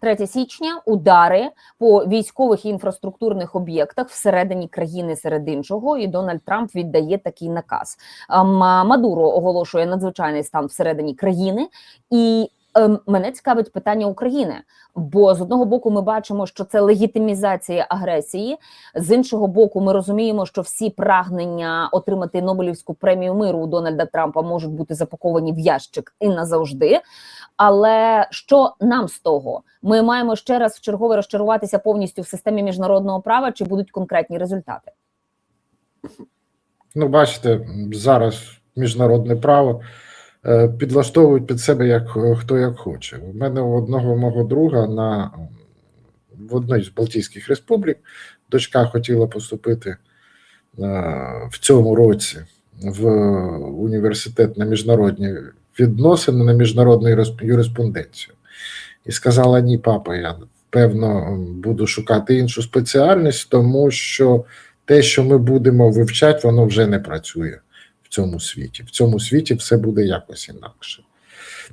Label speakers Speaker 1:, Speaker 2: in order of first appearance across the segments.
Speaker 1: 3 січня удари по військових і інфраструктурних об'єктах всередині країни серед іншого, і Дональд Трамп віддає такий наказ. Ем, Мадуро оголошує надзвичайний стан всередині країни, і мене цікавить питання України. Бо з одного боку ми бачимо, що це легітимізація агресії. З іншого боку, ми розуміємо, що всі прагнення отримати Нобелівську премію миру у Дональда Трампа можуть бути запаковані в ящик і назавжди. Але що нам з того? Ми маємо ще раз в чергове розчаруватися повністю в системі міжнародного права, чи будуть конкретні результати?
Speaker 2: Ну, бачите, зараз міжнародне право підлаштовують під себе як е, хто як хоче. У мене у одного мого друга на в одній з Балтійських республік дочка хотіла поступити е, в цьому році в університет на міжнародні відносини, на міжнародну юрис- юриспруденцію. І сказала: ні, папа, я певно буду шукати іншу спеціальність, тому що те, що ми будемо вивчати, воно вже не працює в цьому світі. В цьому світі все буде якось інакше.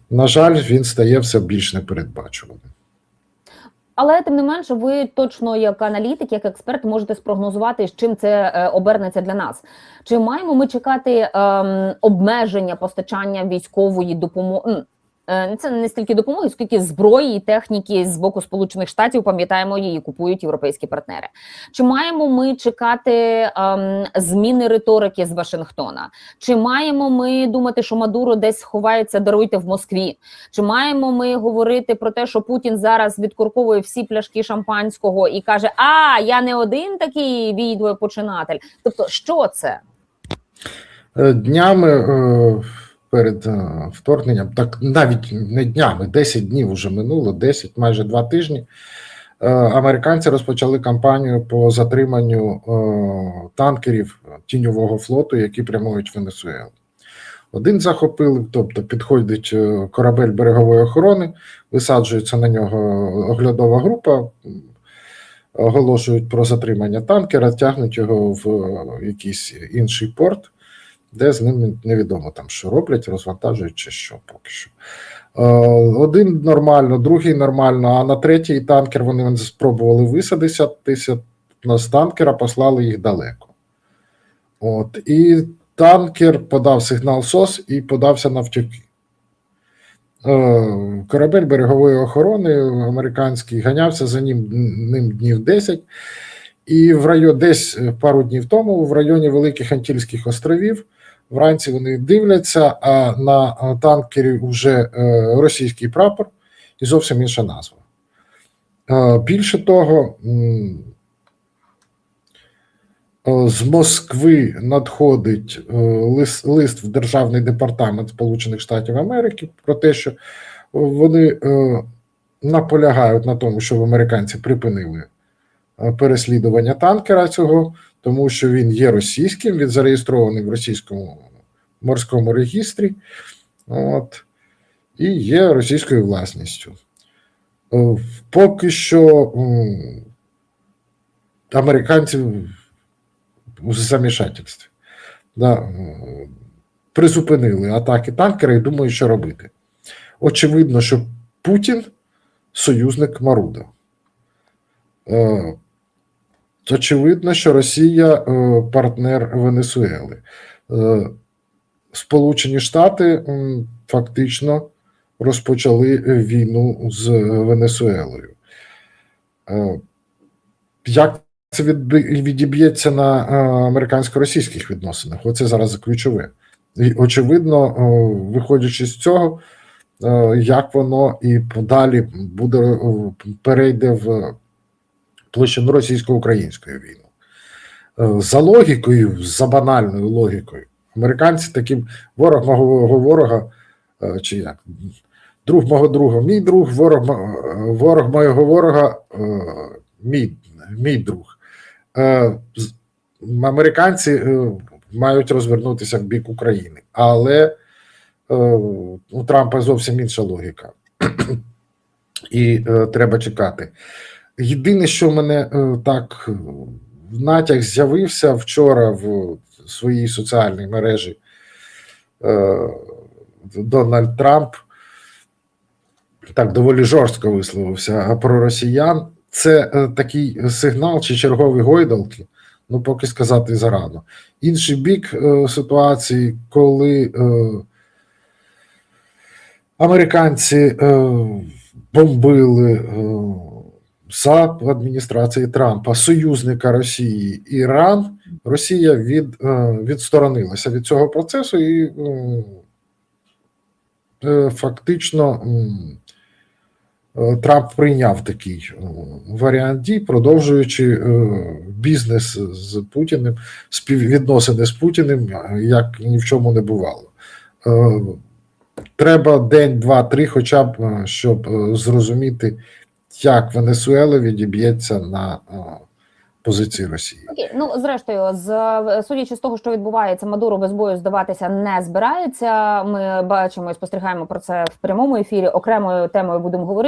Speaker 2: На жаль, він стає все більш непередбачуваним.
Speaker 1: Але тим не менше, ви точно як аналітик, як експерт, можете спрогнозувати, з чим це е, обернеться для нас. Чи маємо ми чекати е, обмеження постачання військової допомоги? Це не стільки допомоги, скільки зброї і техніки з боку Сполучених Штатів. Пам'ятаємо, її купують європейські партнери. Чи маємо ми чекати ем, зміни риторики з Вашингтона? Чи маємо ми думати, що Мадуро десь ховається, даруйте в Москві? Чи маємо ми говорити про те, що Путін зараз відкурковує всі пляшки шампанського і каже: А я не один такий відеопочинатель? Тобто, що це?
Speaker 2: Е, Днями е, перед е, вторгненням, так навіть не днями, 10 днів вже минуло, 10, майже 2 тижні. е, Американці розпочали кампанію по затриманню е, танкерів тіньового флоту, які прямують в Венесуелу. Один захопили, тобто підходить корабель берегової охорони, висаджується на нього оглядова група, оголошують про затримання танкера, тягнуть його в якийсь інший порт, де з ним невідомо там, що роблять, розвантажують чи що поки що. Е, Один нормально, другий нормально, а на третій танкер вони спробували висадитися, тися з танкера послали їх далеко. От, і танкер подав сигнал СОС і подався навтюки. Е, Корабель берегової охорони американський ганявся за ним, ним днів 10. І в районі десь пару днів тому, в районі Великих Антильських островів, вранці вони дивляться, а на е, танкері вже е, російський прапор і зовсім інша назва. Е, Більше того, з Москви надходить лист, в Державний департамент Сполучених Штатів Америки про те, що вони наполягають на тому, щоб американці припинили переслідування танкера цього, тому що він є російським, він зареєстрований в російському морському регістрі, от, і є російською власністю. Е, Поки що американці в замішательстві да, призупинили атаки танкера і думають, що робити. Очевидно, що Путін союзник Маруда. Е, Очевидно, що Росія е, партнер Венесуели. Е, Сполучені Штати фактично розпочали війну з Венесуелою. Е, Як це відіб'ється на американсько-російських відносинах? Оце зараз ключове. І, очевидно, виходячи з цього, як воно і подалі буде перейде в площину російсько-української війни. Е, За логікою, за банальною логікою, американці таким ворог мого ворога, е, чи як друг мого друга, мій друг, ворог, е, ворог моєго ворога, мій, мій друг. Американці мають розвернутися в бік України, але у Трампа зовсім інша логіка. І треба чекати. Єдине, що в мене е, так е, натяг з'явився вчора в своїй соціальній мережі е, Дональд Трамп так доволі жорстко висловився про росіян. Це е, такий сигнал чи чергові гойдалки. Ну, поки сказати зарано. Інший бік ситуації, коли американці бомбили за адміністрації Трампа союзника Росії Іран, Росія від, е, відсторонилася від цього процесу і е, е, фактично Трамп прийняв такий варіант дій, продовжуючи бізнес з Путіним, співвідносини з Путіним, як ні в чому не бувало. Треба день, два, три, хоча б щоб зрозуміти, як Венесуела відіб'ється на позиції Росії.
Speaker 1: Окей, ну зрештою, з судячи з того, що відбувається, Мадуро без бою здаватися не збирається. Ми бачимо і спостерігаємо про це в прямому ефірі. Окремою темою будемо говорити.